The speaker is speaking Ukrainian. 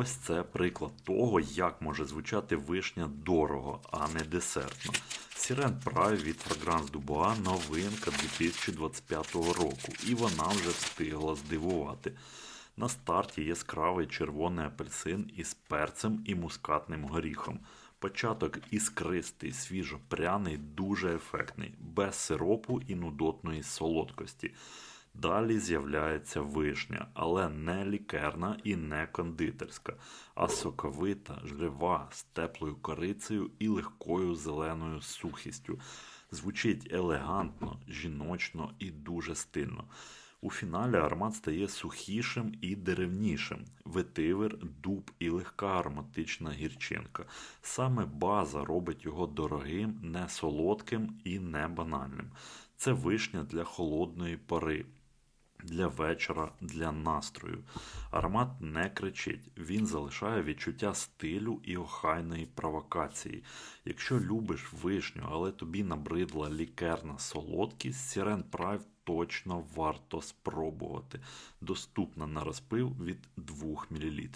Ось це приклад того, як може звучати вишня дорого, а не десертно. Сірен Прайв від Fragrance Dubois новинка 2025 року, і вона вже встигла здивувати. На старті яскравий червоний апельсин із перцем і мускатним горіхом. Початок іскристий, свіжопряний, дуже ефектний, без сиропу і нудотної солодкості. Далі з'являється вишня, але не лікерна і не кондитерська, а соковита, жива, з теплою корицею і легкою зеленою сухістю. Звучить елегантно, жіночно і дуже стильно. У фіналі аромат стає сухішим і деревнішим. Ветивер, дуб і легка ароматична гірчинка. Саме база робить його дорогим, не солодким і не банальним. Це вишня для холодної пори. Для вечора, для настрою. Аромат не кричить, він залишає відчуття стилю і охайної провокації. Якщо любиш вишню, але тобі набридла лікерна солодкість, Сірен Прайв точно варто спробувати. Доступна на розпив від 2 мл.